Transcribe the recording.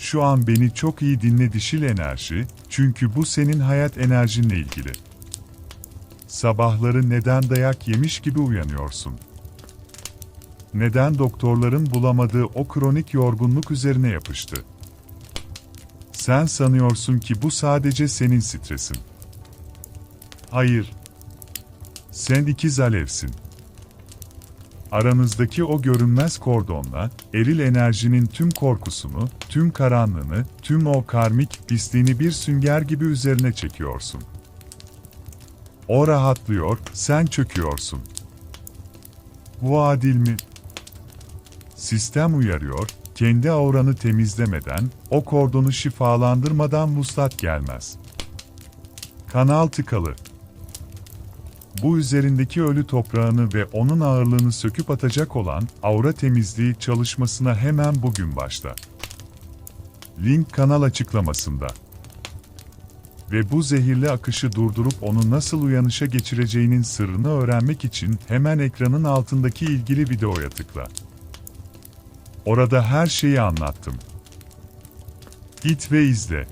Şu an beni çok iyi dinle dişil enerji, çünkü bu senin hayat enerjinle ilgili. Sabahları neden dayak yemiş gibi uyanıyorsun? Neden doktorların bulamadığı o kronik yorgunluk üzerine yapıştı? Sen sanıyorsun ki bu sadece senin stresin. Hayır. Sen ikiz alevsin. Aranızdaki o görünmez kordonla, eril enerjinin tüm korkusunu, tüm karanlığını, tüm o karmik pisliğini bir sünger gibi üzerine çekiyorsun. O rahatlıyor, sen çöküyorsun. Bu adil mi? Sistem uyarıyor, kendi auranı temizlemeden, o kordonu şifalandırmadan muslat gelmez. Kanal tıkalı. Bu üzerindeki ölü toprağını ve onun ağırlığını söküp atacak olan aura temizliği çalışmasına hemen bugün başla. Link kanal açıklamasında. Ve bu zehirli akışı durdurup onu nasıl uyanışa geçireceğinin sırrını öğrenmek için hemen ekranın altındaki ilgili videoya tıkla. Orada her şeyi anlattım. Git ve izle.